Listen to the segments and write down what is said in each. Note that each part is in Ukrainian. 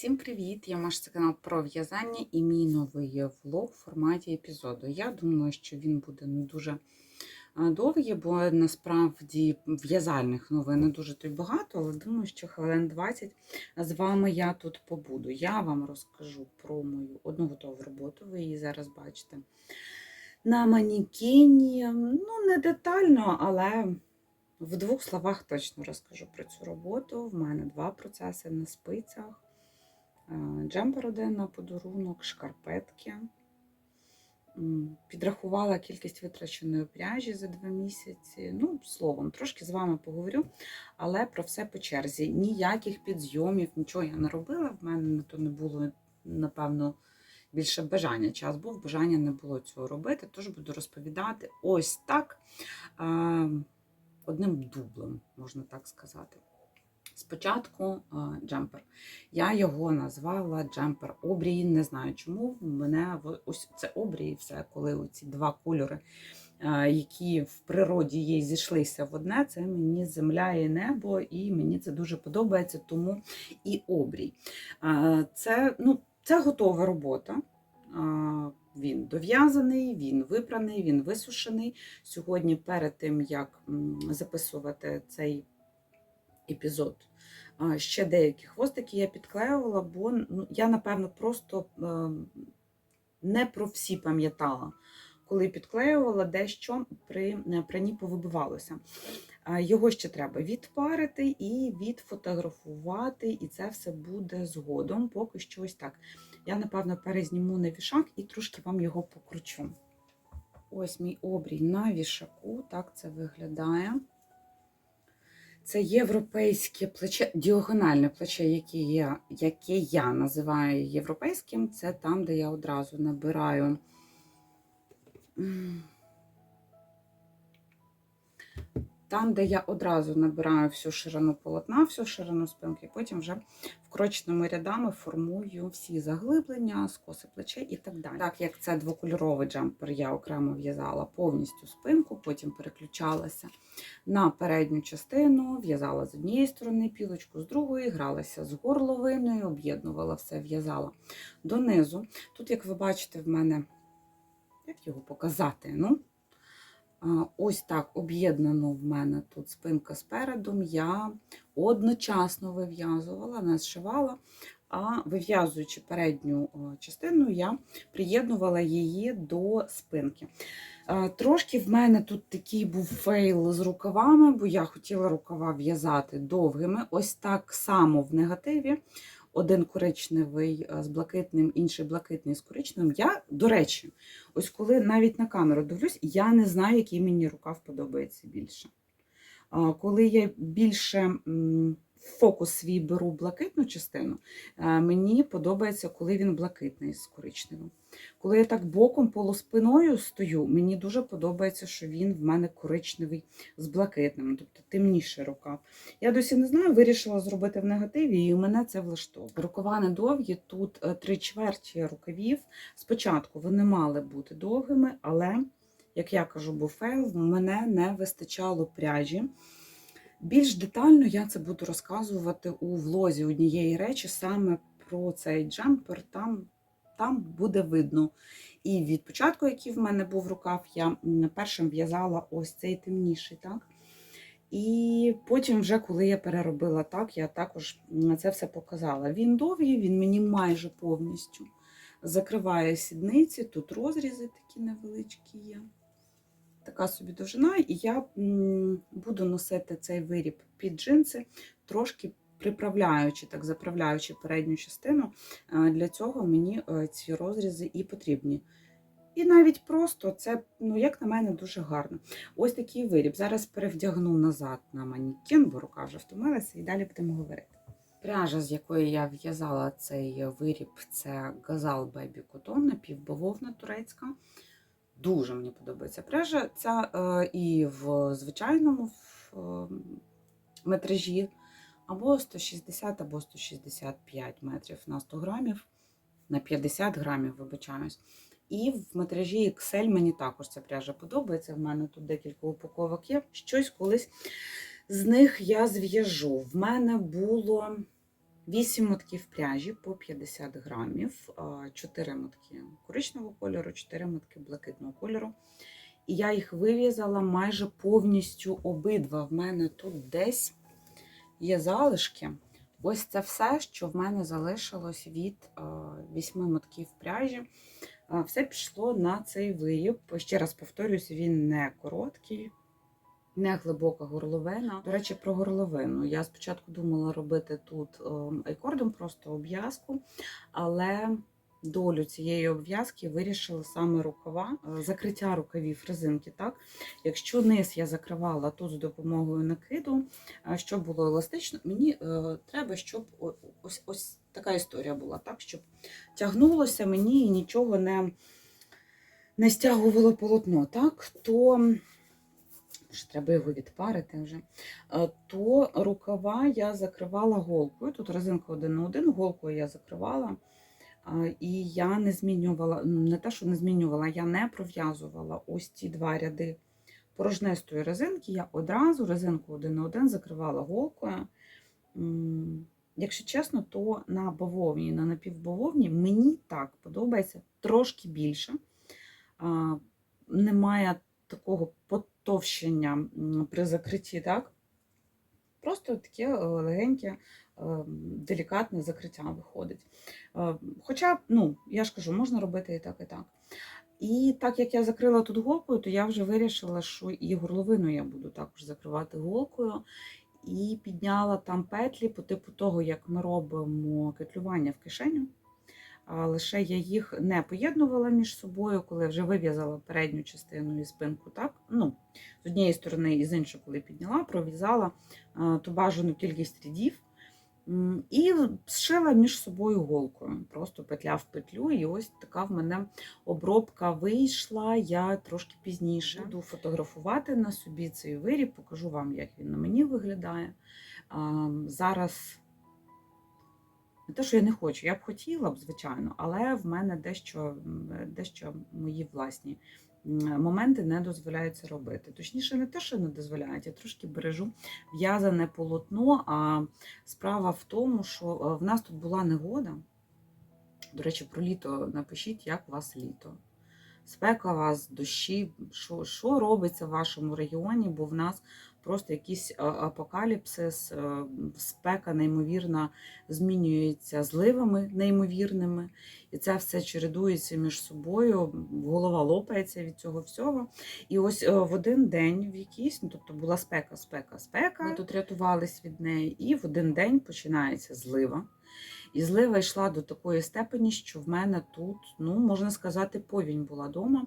Всім привіт! Я Маша, це канал про в'язання і мій новий влог в форматі епізоду. Я думаю, що він буде не дуже довгий, бо насправді в'язальних новин не дуже то й багато, але думаю, що хвилин 20 з вами я тут побуду. Я вам розкажу про мою одну готову роботу, ви її зараз бачите. На манікені, ну, не детально, але в двох словах точно розкажу про цю роботу. В мене два процеси на спицях. Е, Джемпер один на подарунок, шкарпетки. Підрахувала кількість витраченої пряжі за два місяці. Ну, словом, трошки з вами поговорю, але про все по черзі. Ніяких підйомів, нічого я не робила. В мене на то не було, напевно, більше бажання. Час був, бажання не було цього робити, тож буду розповідати ось так, е, одним дублем, можна так сказати. Спочатку джемпер. Я його назвала джемпер обрій. Не знаю чому. В мене ось це обрій, все, коли оці два кольори, які в природі є, зійшлися в одне, це мені земля і небо, і мені це дуже подобається, тому і обрій. Це, ну, це готова робота. Він дов'язаний, він випраний, він висушений. Сьогодні, перед тим як записувати цей епізод. Ще деякі хвостики я підклеювала, бо ну, я, напевно, просто е, не про всі пам'ятала. Коли підклеювала, дещо при е, пранні повибивалося. Його ще треба відпарити і відфотографувати, і це все буде згодом. Поки що ось так. Я, напевно, перезніму на вішак і трошки вам його покручу. Ось мій обрій на вішаку, так це виглядає. Це європейське плече, діагональне плече, яке я, яке я називаю європейським. Це там, де я одразу набираю. Там, де я одразу набираю всю ширину полотна, всю ширину спинки, потім вже вкроченими рядами формую всі заглиблення, скоси плечей і так далі. Так як це двокольоровий джемпер, я окремо в'язала повністю спинку, потім переключалася на передню частину, в'язала з однієї сторони пілочку, з другої, гралася з горловиною, об'єднувала все, в'язала донизу. Тут, як ви бачите, в мене, як його показати? ну, Ось так об'єднано в мене тут спинка спереду. Я одночасно вив'язувала, не зшивала, а вив'язуючи передню частину, я приєднувала її до спинки. Трошки в мене тут такий був фейл з рукавами, бо я хотіла рукава в'язати довгими. Ось так само в негативі. Один коричневий е, з блакитним, інший блакитний з коричневим. Я, до речі, ось коли навіть на камеру дивлюсь, я не знаю, який мені рукав подобається більше. Коли я більше фокус свій беру блакитну частину, е, мені подобається, коли він блакитний з коричневим. Коли я так боком полуспиною стою, мені дуже подобається, що він в мене коричневий з блакитним, тобто темніший рукав. Я досі не знаю, вирішила зробити в негативі, і мене це влаштовує. Рукава не довгі, тут е, три чверті рукавів. Спочатку вони мали бути довгими, але, як я кажу, був в мене не вистачало пряжі. Більш детально я це буду розказувати у влозі однієї речі, саме про цей джемпер. Там, там буде видно. І від початку, який в мене був рукав, я першим в'язала ось цей темніший, так? І потім, вже коли я переробила так, я також це все показала. Він довгий, він мені майже повністю закриває сідниці, тут розрізи такі невеличкі є. Така собі довжина, і я буду носити цей виріб під джинси, трошки приправляючи, так заправляючи передню частину. Е, Для цього мені е, ці розрізи і потрібні. І навіть просто це, ну, як на мене, дуже гарно. Ось такий виріб. Зараз перевдягну назад на манекен, бо рука вже втомилася, і далі будемо говорити. Пряжа, з якої я в'язала цей виріб, це Gazal Baby Cotton, напівбавовна турецька. Дуже мені подобається пряжа. Ця е, і в звичайному в, е, метражі або 160, або 165 метрів на 100 грамів, на 50 грамів, вибачаюсь. І в метражі XL мені також ця пряжа подобається. В мене тут декілька упаковок є. Щось колись з них я зв'яжу. В мене було 8 мотків пряжі по 50 грамів, 4 мотки коричневого кольору, 4 мотки блакитного кольору. І я їх вив'язала майже повністю обидва. В мене тут десь є залишки. Ось це все, що в мене залишилось від 8 мотків пряжі. Все пішло на цей виріб. Ще раз повторюсь, він не короткий, не глибока горловина. До речі, про горловину. Я спочатку думала робити тут ем, айкордом, просто обв'язку, але долю цієї обв'язки вирішила саме рукава, е, закриття рукавів резинки. Так? Якщо низ я закривала тут з допомогою накиду, е, щоб було еластично, мені е, треба, щоб ось, ось така історія була, так? щоб тягнулося мені і нічого не, не стягувало полотно. Так? То що треба його відпарити вже, Е, то рукава я закривала голкою. Тут резинка один на один, голкою я закривала. Е, І я не змінювала, не те, що не змінювала, я не пров'язувала ось ці два ряди порожнистої резинки. Я одразу резинку один на один закривала голкою. Якщо чесно, то на бавовні, на напівбавовні мені так подобається трошки більше. Немає такого потовщення при закритті, так? Просто таке е, легеньке, е, делікатне закриття виходить. Е, Хоча, ну, я ж кажу, можна робити і так, і так. І так як я закрила тут голкою, то я вже вирішила, що і горловину я буду також закривати голкою. І підняла там петлі по типу того, як ми робимо кетлювання в кишеню. Лише я їх не поєднувала між собою, коли вже вив'язала передню частину і спинку. Так? Ну, з однієї сторони і з іншої, коли підняла, пров'язала ту бажану кількість рядів і зшила між собою голкою. Просто петля в петлю. І ось така в мене обробка вийшла. Я трошки пізніше буду фотографувати на собі цей виріб, покажу вам, як він на мені виглядає. Зараз не те, що я не хочу, я б хотіла б, звичайно, але в мене дещо, дещо мої власні моменти не дозволяють це робити. Точніше, не те, що не дозволяють, я трошки бережу в'язане полотно. А справа в тому, що е, в нас тут була негода. До речі, про літо напишіть, як у вас літо. Спека вас, дощі, що, що робиться в вашому регіоні, бо в нас просто якийсь апокаліпсис, е, спека неймовірна змінюється зливами неймовірними, і це все чередується між собою, голова лопається від цього всього. І ось е, в один день в якийсь, ну тобто була спека, спека, спека. Ми тут рятувались від неї, і в один день починається злива. І злива йшла до такої степені, що в мене тут, ну можна сказати, повінь була вдома.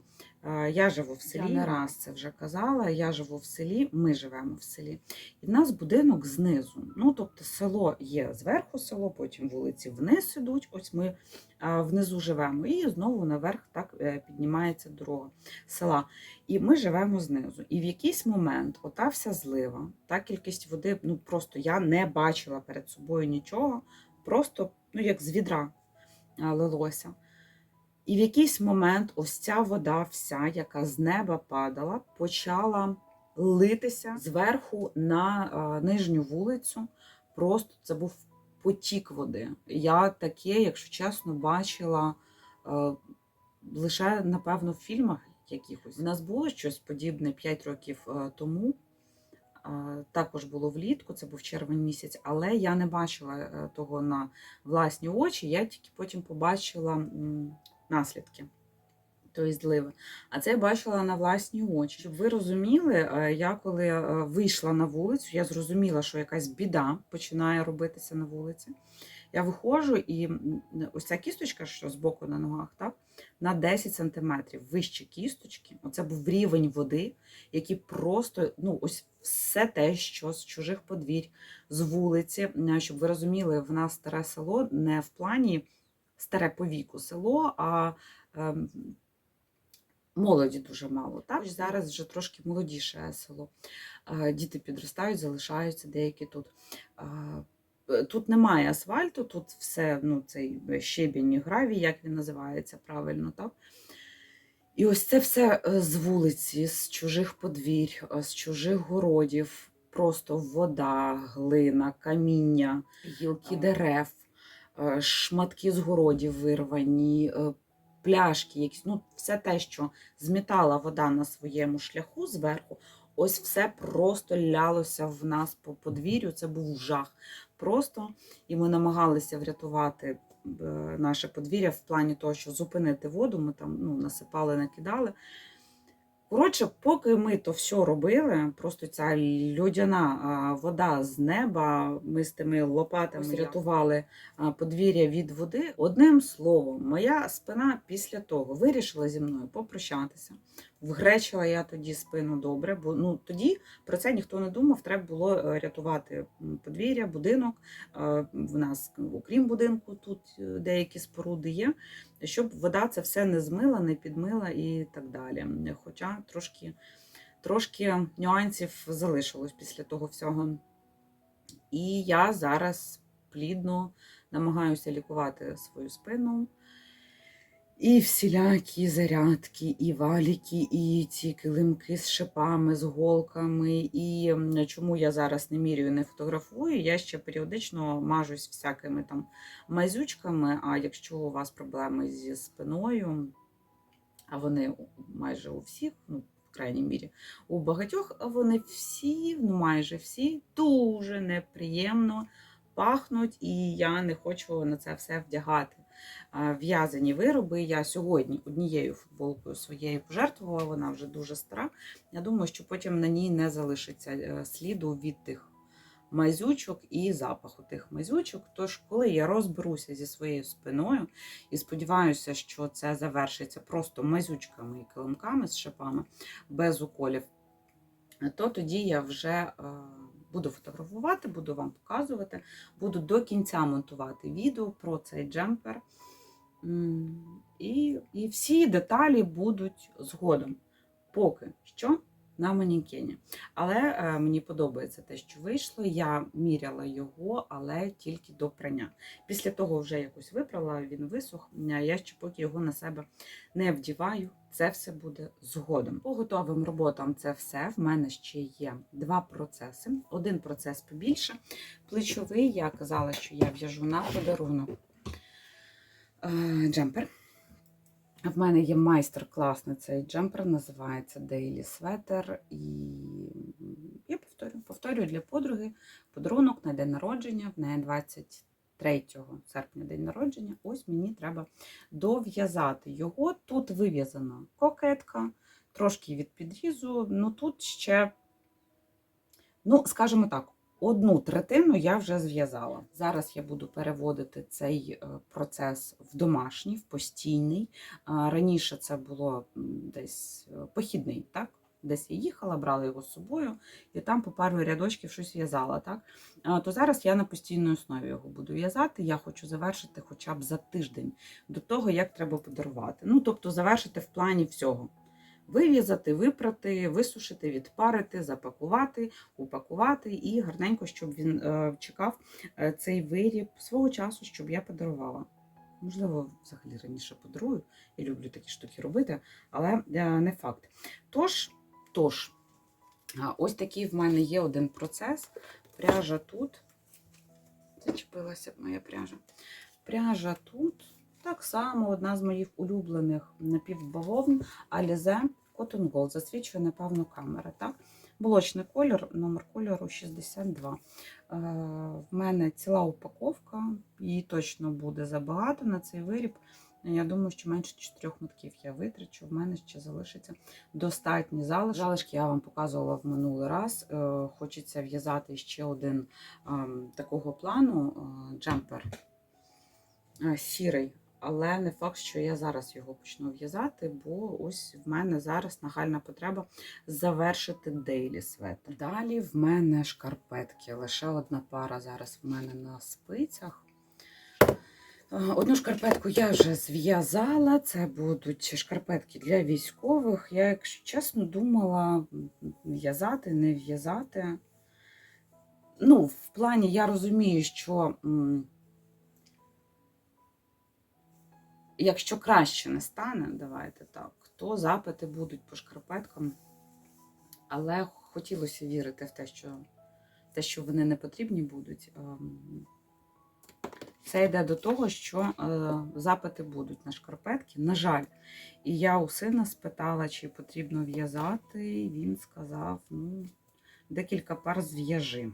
Я живу в селі, я не раз це вже казала. Я живу в селі, ми живемо в селі. І в нас будинок знизу. Ну, тобто, село є зверху село, потім вулиці вниз ідуть. Ось ми внизу живемо. І знову наверх так е, піднімається дорога села. І ми живемо знизу. І в якийсь момент ота вся злива, та кількість води, ну просто я не бачила перед собою нічого, просто ну, як з відра лилося. І в якийсь момент ось ця вода, вся, яка з неба падала, почала литися зверху на а, нижню вулицю. Просто це був потік води. Я таке, якщо чесно, бачила е, лише, напевно, в фільмах якихось. У нас було щось подібне 5 років е, тому. Також було влітку, це був червень місяць, але я не бачила е, того на власні очі. Я тільки потім побачила наслідки тої зливи. А це я бачила на власні очі. Щоб ви розуміли, е, я коли е, вийшла на вулицю, я зрозуміла, що якась біда починає робитися на вулиці. Я виходжу, і ось ця кісточка, що збоку на ногах, так, на 10 сантиметрів вище кісточки. Оце був рівень води, який просто, ну, ось все те, що з чужих подвір'я, з вулиці. Е, Щоб ви розуміли, в нас старе село не в плані старе по віку село, а ем, молоді дуже мало. Так? Зараз вже трошки молодіше село. Е, Діти підростають, залишаються деякі тут. Е, Тут немає асфальту, тут все ну, цей щебінь і гравій, як він називається правильно, так? І ось це все е, з вулиці, з чужих подвір'я, з чужих городів. просто вода, глина, каміння, гілки дерев, е, шматки з городів вирвані, е, пляшки, якісь, ну, все те, що змітала вода на своєму шляху зверху, ось все просто лялося в нас по подвір'ю. Це був жах. Просто і ми намагалися врятувати е, наше подвір'я в плані того, що зупинити воду. Ми там ну, насипали, накидали. Коротше, поки ми то все робили, просто ця льодяна а, вода з неба, ми з тими лопатами рятували подвір'я від води. Одним словом, моя спина після того вирішила зі мною попрощатися. Вгречила я тоді спину добре, бо ну тоді про це ніхто не думав. Треба було е, рятувати подвір'я, будинок. Е, В нас, окрім будинку, тут е, деякі споруди є, щоб вода це все не змила, не підмила і так далі. Хоча трошки, трошки нюансів залишилось після того всього. І я зараз плідно намагаюся лікувати свою спину. І всілякі зарядки, і валіки, і ці килимки з шипами, з голками. І чому я зараз не міряю, не фотографую, я ще періодично мажусь всякими там мазючками. А якщо у вас проблеми зі спиною, а вони майже у всіх, ну, в крайній мірі, у багатьох, вони всі, ну майже всі, дуже неприємно пахнуть, і я не хочу на це все вдягати. В'язані вироби я сьогодні однією футболкою своєю пожертвувала, вона вже дуже стара. Я думаю, що потім на ній не залишиться е, сліду від тих мазючок і запаху тих мазючок. Тож, коли я розберуся зі своєю спиною і сподіваюся, що це завершиться просто мазючками і килимками з шипами без уколів, то тоді я вже е, буду фотографувати, буду вам показувати, буду до кінця монтувати відео про цей джемпер. І, і всі деталі будуть згодом. Поки що на манікені. Але е, мені подобається те, що вийшло. Я міряла його, але тільки до прання. Після того вже якось випрала, він висох. Я ще поки його на себе не вдіваю. Це все буде згодом. По готовим роботам це все. В мене ще є два процеси. Один процес побільше. Плечовий, я казала, що я в'яжу на подарунок е, джемпер. В мене є майстер-клас на цей джемпер, називається Daily Sweater. І я повторю, повторюю для подруги подарунок на день народження, в неї 23 серпня день народження. Ось мені треба дов'язати його. Тут вив'язана кокетка, трошки від підрізу. Ну тут ще, ну, скажімо так, одну третину я вже зв'язала. Зараз я буду переводити цей е, процес в домашній, в постійний. Раніше це було десь е, похідний, так? Десь я їхала, брала його з собою і там по пару рядочків щось в'язала. Так? То зараз я на постійній основі його буду в'язати. Я хочу завершити хоча б за тиждень до того, як треба подарувати. Ну, тобто завершити в плані всього. Вив'язати, випрати, висушити, відпарити, запакувати, упакувати і гарненько, щоб він е, чекав е, цей виріб свого часу, щоб я подарувала. Можливо, взагалі раніше подарую. Я люблю такі штуки робити, але е, не факт. Тож, тож, ось такий в мене є один процес. Пряжа тут. Зачепилася моя пряжа. Пряжа тут. Так само одна з моїх улюблених напівбавовн Alize Cotton Gold. Засвічує, напевно, камера. Так? Блочний кольор, номер кольору 62. Е, В мене ціла упаковка, її точно буде забагато на цей виріб. Я думаю, що менше чотирьох мотків я витрачу. В мене ще залишиться достатні залишки. Залишки я вам показувала в минулий раз. Е, Хочеться в'язати ще один ем, такого плану е, джемпер е, сірий. Але не факт, що я зараз його почну в'язати, бо ось в мене зараз нагальна потреба завершити дейлі светр. Далі в мене шкарпетки. Лише одна пара зараз в мене на спицях. Одну шкарпетку я вже зв'язала. Це будуть шкарпетки для військових. Я, якщо чесно, думала в'язати, не в'язати. Ну, в плані я розумію, що. Якщо краще не стане, давайте так, то запити будуть по шкарпеткам. Але хотілося вірити в те, що те, що вони не потрібні будуть. ем, Це йде до того, що е, запити будуть на шкарпетки. На жаль, і я у сина спитала, чи потрібно в'язати. і Він сказав: ну, декілька пар зв'яжи.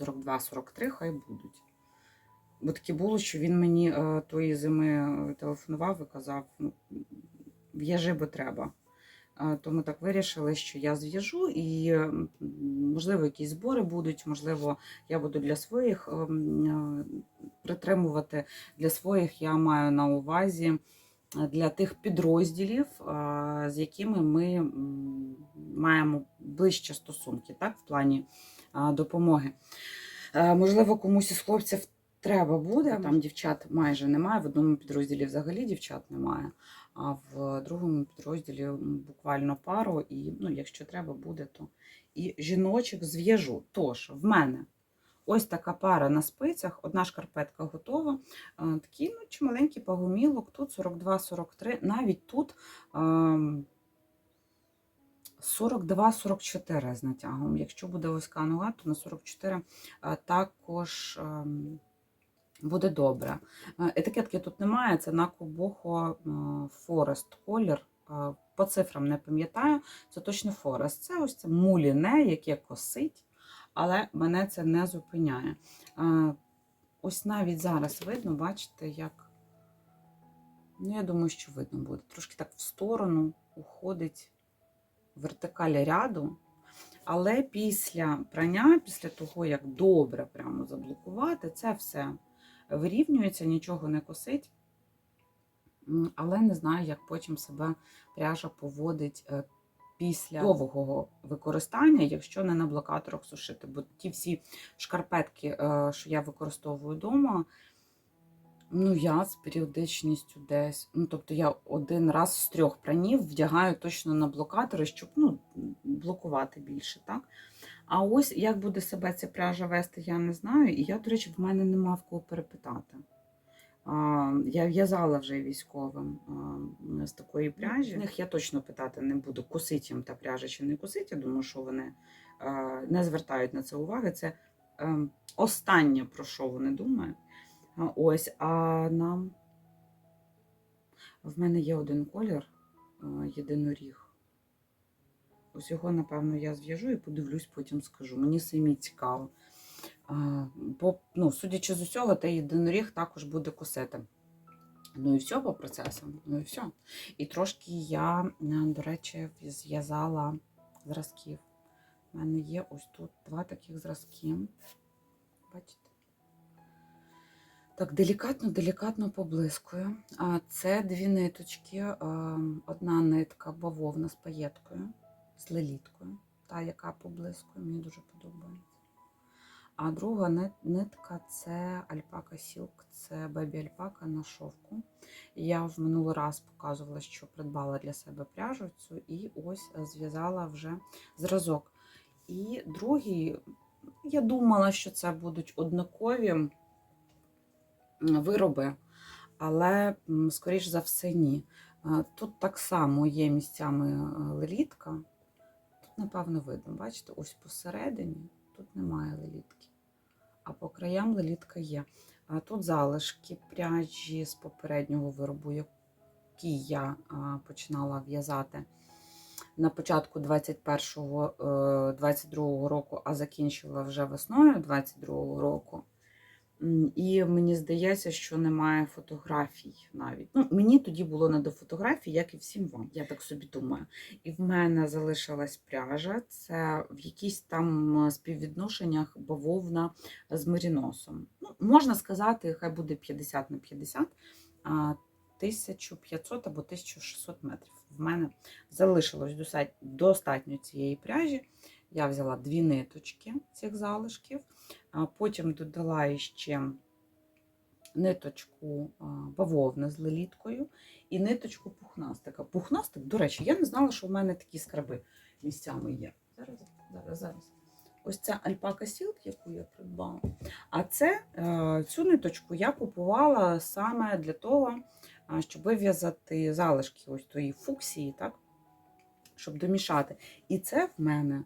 42-43 хай будуть. Бо таке було, що він мені е, тої зими е, телефонував і казав: ну, в'яжи, бо треба. Е, То ми так вирішили, що я зв'яжу, і, можливо, якісь збори будуть, можливо, я буду для своїх е, е, притримувати. Для своїх я маю на увазі для тих підрозділів, з якими ми маємо ближче стосунки, так, в плані допомоги. Можливо, комусь із хлопців треба буде. Там дівчат майже немає. В одному підрозділі взагалі дівчат немає, а в другому підрозділі буквально пару. І ну, якщо треба буде, то і жіночок зв'яжу. Тож, в мене ось така пара на спицях, одна шкарпетка готова. Е, Такий ну, чималенький пагомілок, тут 42-43, навіть тут. ем, 42-44 з натягом. Якщо буде вузька нога, то на 44 е, також ем, буде добре. Е, Етикетки тут немає, це на Кубохо Форест колір. Е, По цифрам не пам'ятаю, це точно Форест. Це ось це муліне, яке косить, але мене це не зупиняє. Е, Ось навіть зараз видно, бачите, як. Ну, я думаю, що видно буде. Трошки так в сторону уходить вертикаль ряду. Але після прання, після того, як добре прямо заблокувати, це все вирівнюється, нічого не косить. Але не знаю, як потім себе пряжа поводить е, після довгого використання, якщо не на блокаторах сушити. Бо ті всі шкарпетки, е, що я використовую вдома, ну я з періодичністю десь. Ну, тобто я один раз з трьох пранів вдягаю точно на блокатори, щоб ну, блокувати більше. так? А ось як буде себе ця пряжа вести, я не знаю. І я, до речі, в мене нема в кого перепитати. Я в'язала вже військовим з такої пряжі. В них я точно питати не буду, косить їм та пряжа чи не косить. Я думаю, що вони не звертають на це уваги. Це е, останнє, про що вони думають. Ось, а нам в мене є один колір єдиноріг. Ось його, напевно, я зв'яжу і подивлюсь, потім скажу. Мені самі цікаво. А, Бо, ну, судячи з усього, той єдиноріг також буде косити. Ну і все по процесам. Ну і все. І трошки я, е, до речі, зв'язала зразків. У мене є ось тут два таких зразки. Бачите? Так, делікатно, делікатно поблискую. Це дві ниточки. е, Одна нитка бавовна з паєткою, з леліткою, та, яка поблискує, мені дуже подобається. А друга нитка це альпака сілк, це бебі альпака на шовку. Я в минулий раз показувала, що придбала для себе пряжу цю, і ось зв'язала вже зразок. І другий, я думала, що це будуть однакові вироби, але, скоріш за все, ні. Е, Тут так само є місцями е, лелітка. Напевно, видно, бачите, ось посередині тут немає лелітки, а по краям лелітка є. А тут залишки пряжі з попереднього виробу, який я починала в'язати на початку 21-го, е, 22-го року, а закінчила вже весною 22-го року. І мені здається, що немає фотографій навіть. Ну, мені тоді було не до фотографій, як і всім вам. Я так собі думаю. І в мене залишилась пряжа. Це в якісь там співвідношеннях бавовна з меріносом. Ну, можна сказати, хай буде 50 на 50, а 1500 або 1600 метрів. В мене залишилось достатньо цієї пряжі. Я взяла дві ниточки цих залишків, потім додала ще ниточку бавовни з леліткою і ниточку пухнастика. Пухнастик, до речі, я не знала, що в мене такі скраби місцями є. Зараз, зараз, зараз. Ось ця альпака сілк, яку я придбала. А це е, цю ниточку я купувала саме для того, щоб вив'язати залишки ось тої фуксії, так? щоб домішати. І це в мене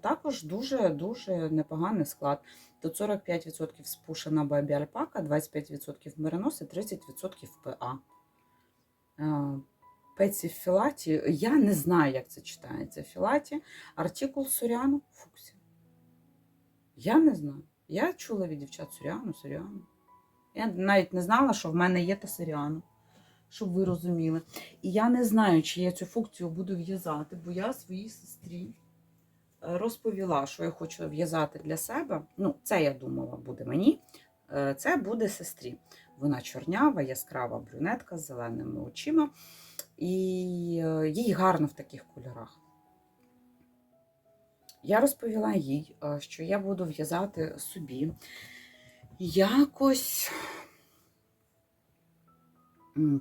Також дуже-дуже непоганий склад. Тут 45% спушена бабі альпака, 25% меринос і 30% ПА. Е, Пеці філаті, я не знаю, як це читається. Філаті, артикул Суряну, Фуксі. Я не знаю. Я чула від дівчат Суряну, Суряну. Я навіть не знала, що в мене є та Суряну, щоб ви розуміли. І я не знаю, чи я цю функцію буду в'язати, бо я своїй сестрі е, розповіла, що я хочу в'язати для себе. Ну, це я думала, буде мені. Е, Це буде сестрі. Вона чорнява, яскрава брюнетка з зеленими очима. І е, їй гарно в таких кольорах. Я розповіла їй, е, що я буду в'язати собі якось.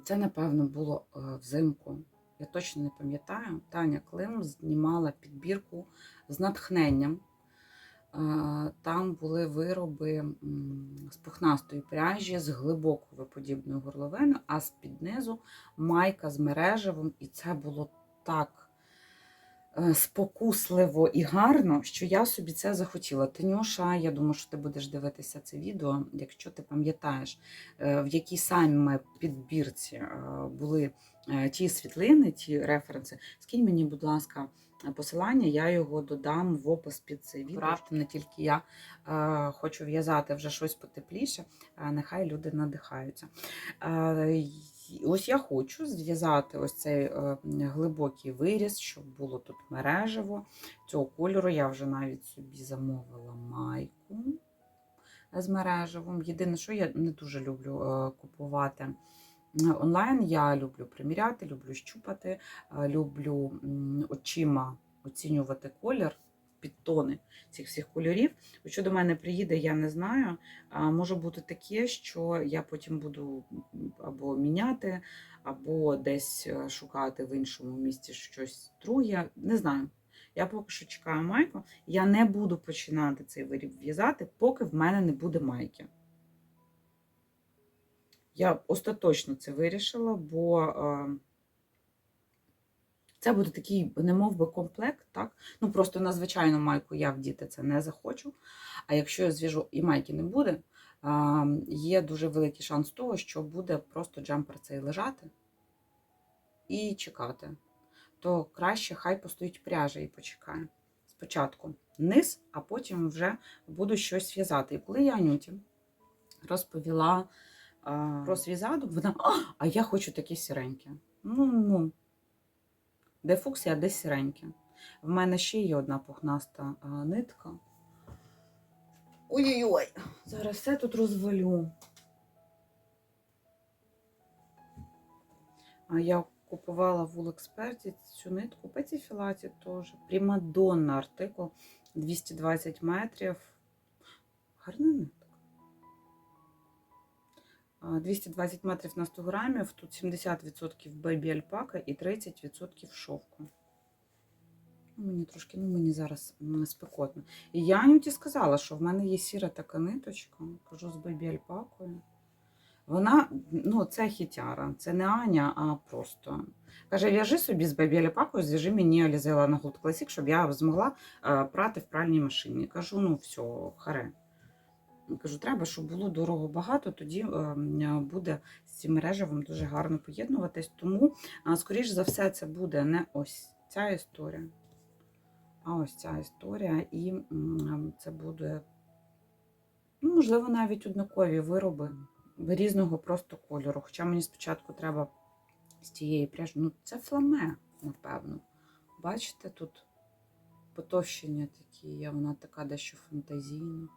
Це, напевно, було взимку. Я точно не пам'ятаю. Таня Клим знімала підбірку з натхненням. Е, Там були вироби з пухнастої пряжі, з глибокою подібною горловиною, а з-під низу майка з мережевим. І це було так е, спокусливо і гарно, що я собі це захотіла. Танюша, я думаю, що ти будеш дивитися це відео, якщо ти пам'ятаєш, е, в якій саме підбірці були ті світлини, ті референси. Скинь мені, будь ласка, посилання, я його додам в опис під це відео. Правда, не тільки я е, хочу в'язати вже щось потепліше, а нехай люди надихаються. Е, ось я хочу зв'язати ось цей е, глибокий виріз, щоб було тут мережево. Цього кольору я вже навіть собі замовила майку з мережевим. Єдине, що я не дуже люблю е, купувати е, онлайн, я люблю приміряти, люблю щупати, люблю очима оцінювати колір. Підтони цих всіх кольорів. Що до мене приїде, я не знаю. Може бути таке, що я потім буду або міняти, або десь е, шукати в іншому місці щось друге. Не знаю. Я поки що чекаю майку. Я не буду починати цей виріб в'язати, поки в мене не буде майки. Я остаточно це вирішила, бо е, це буде такий, немов би, комплект, так? Ну, просто на звичайну майку я вдіти це не захочу. А якщо я зв'яжу і майки не буде, е, є дуже великий шанс того, що буде просто джемпер цей лежати і чекати. То краще хай постоїть пряжа і почекає. Спочатку низ, а потім вже буду щось в'язати. І коли я Анюті розповіла про задум, вона, а, я хочу такі сіренькі. Ну, ну, де фуксія, де сіреньке. В мене ще є одна пухнаста нитка. Ой-ой-ой, зараз все тут розвалю. А я купувала в Улексперті цю нитку Петіфілаті теж. Примадонна артикул 220 метрів. Гарна нитка. А, 220 метрів на 100 грамів, тут 70% бейбі альпака і 30% шовку. Ну, Мені трошки, ну мені зараз спекотно. І я Анюті сказала, що в мене є сіра така ниточка, кажу з бейбі альпакою. Вона, ну, це хітяра, це не Аня, а просто. Каже, в'яжи собі з бейбі альпакою, зв'яжи мені Алізела на Gold Classic, щоб я змогла е, прати в пральній машині. Кажу, ну все, харе. Кажу, треба, щоб було дорого багато, тоді е, буде з цим мережевим дуже гарно поєднуватись. Тому, скоріш за все, це буде не ось ця історія, а ось ця історія. І це буде, ну, можливо, навіть однакові вироби різного просто кольору. Хоча мені спочатку треба з тієї пряжі. Ну, це фламе, напевно. Бачите, тут потовщення такі вона така дещо фантазійна.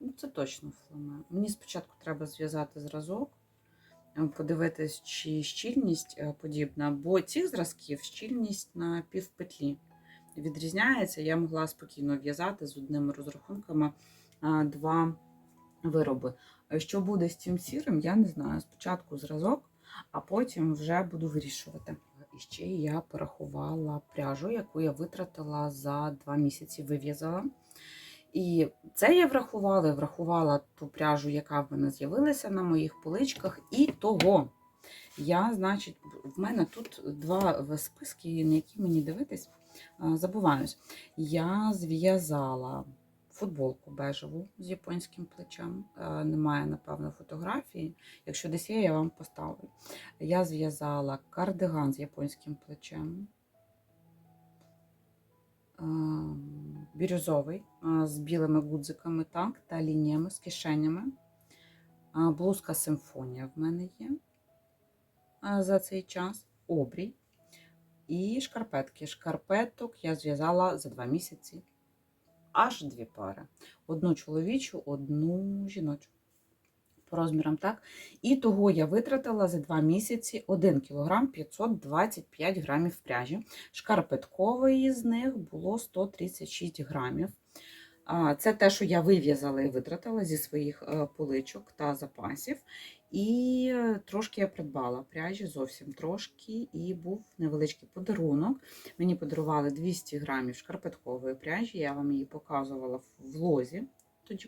Ну, це точно фламе. Мені спочатку треба зв'язати зразок, е, подивитись, чи щільність е, подібна, бо цих зразків щільність на півпетлі відрізняється. Я могла спокійно в'язати з одними розрахунками е, два вироби. Е, Що буде з цим сірим, я не знаю. Спочатку зразок, а потім вже буду вирішувати. І ще я порахувала пряжу, яку я витратила за два місяці, вив'язала. І це я врахувала, врахувала ту пряжу, яка в мене з'явилася на моїх поличках. І того я, значить, в мене тут два списки, на які мені дивитись. забуваюсь. Я зв'язала футболку бежеву з японським плечем. Немає, напевно, фотографії. Якщо десь є, я вам поставлю. Я зв'язала кардиган з японським плечем. Бірюзовий з білими гудзиками так, та лініями з кишенями. Блузка симфонія в мене є за цей час. Обрій. І шкарпетки. Шкарпеток я зв'язала за два місяці. Аж дві пари. Одну чоловічу, одну жіночу. По розмірам, так? І того я витратила за два місяці 1 кг 525 грамів пряжі. Шкарпеткової з них було 136 грамів. Це те, що я вив'язала і витратила зі своїх е, поличок та запасів. І е, трошки я придбала пряжі, зовсім трошки, і був невеличкий подарунок. Мені подарували 200 грамів шкарпеткової пряжі, я вам її показувала в влозі.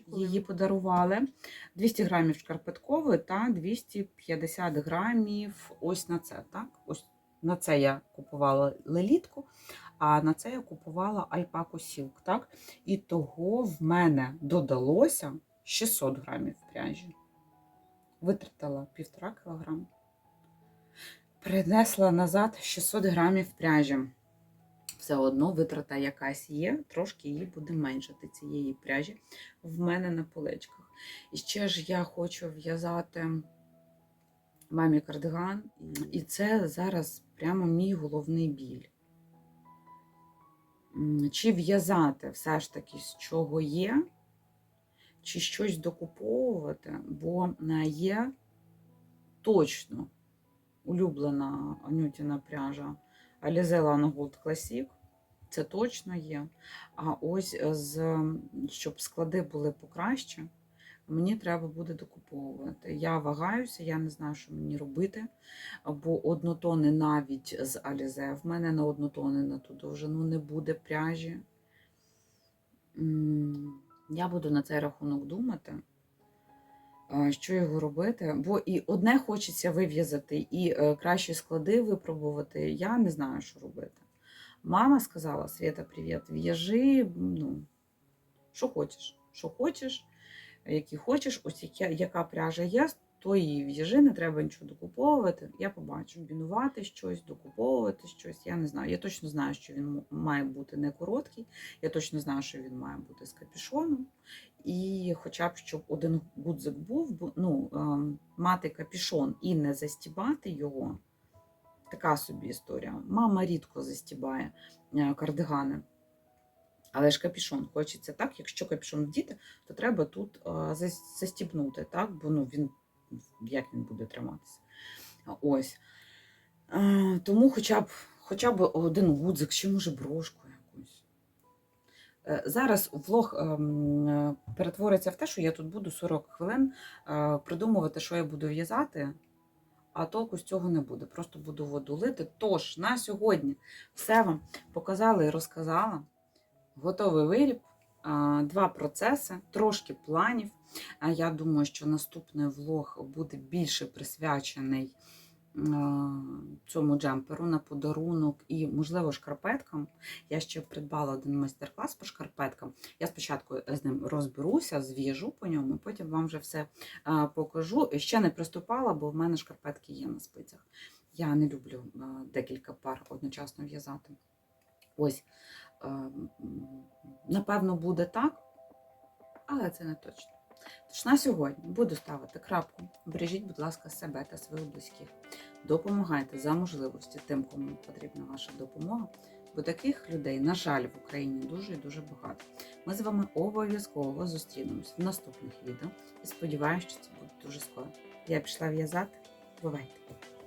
Її подарували 200 грамів шкарпеткової та 250 грамів ось на це. Так? Ось на це я купувала лелітку, а на це я купувала альпаку сілк. Так? І того в мене додалося 600 грамів пряжі. Витратила півтора кілограма. Принесла назад 600 грамів пряжі. Все одно витрата якась є, трошки її буде меншати цієї пряжі в мене на поличках. І ще ж я хочу в'язати мамі кардиган, і це зараз прямо мій головний біль. Чи в'язати все ж таки з чого є, чи щось докуповувати, бо є точно улюблена Анютіна пряжа Alize Lana Gold Classic. Це точно є. А ось е, з, щоб склади були покраще, мені треба буде докуповувати. Я вагаюся, я не знаю, що мені робити. Бо однотони навіть з Alize, в мене на однотони на ту довжину не буде пряжі. Я буду на цей рахунок думати, що його робити. Бо і одне хочеться вив'язати, і е, кращі склади випробувати. Я не знаю, що робити. Мама сказала: Свята, привіт, в'яжи, ну, що хочеш, що хочеш, які хочеш, ось яка, яка пряжа є, то і в'яжи, не треба нічого докуповувати. Я побачу, бінувати щось, докуповувати щось. Я не знаю. Я точно знаю, що він має бути не короткий. Я точно знаю, що він має бути з капюшоном. І хоча б щоб один гудзик був, ну, ем, мати капюшон і не застібати його. Така собі історія. Мама рідко застібає е, кардигани. Але ж капюшон хочеться так. Якщо капюшон вдіти, то треба тут е, застібнути, так? бо ну, він як він буде триматися. Ось. Е, Тому хоча б, хоча б один гудзик, чи може брошку якусь. Зараз влог ем, перетвориться в те, що я тут буду 40 хвилин придумувати, що я буду в'язати, а толку з цього не буде. Просто буду воду лити. Тож, на сьогодні все вам показала і розказала. Готовий виріб, два процеси, трошки планів. А Я думаю, що наступний влог буде більше присвячений цьому джемперу на подарунок і, можливо, шкарпеткам. Я ще придбала один майстер-клас по шкарпеткам. Я спочатку з ним розберуся, зв'яжу по ньому, потім вам вже все покажу. Ще не приступала, бо в мене шкарпетки є на спицях. Я не люблю декілька пар одночасно в'язати. Ось, е, напевно, буде так, але це не точно. Тож на сьогодні буду ставити крапку. Бережіть, будь ласка, себе та своїх близьких. Допомагайте за можливості тим, кому потрібна ваша допомога. Бо таких людей, на жаль, в Україні дуже і дуже багато. Ми з вами обов'язково зустрінемось в наступних відео і сподіваюся, що це буде дуже скоро. Я пішла в'язати. Бувайте!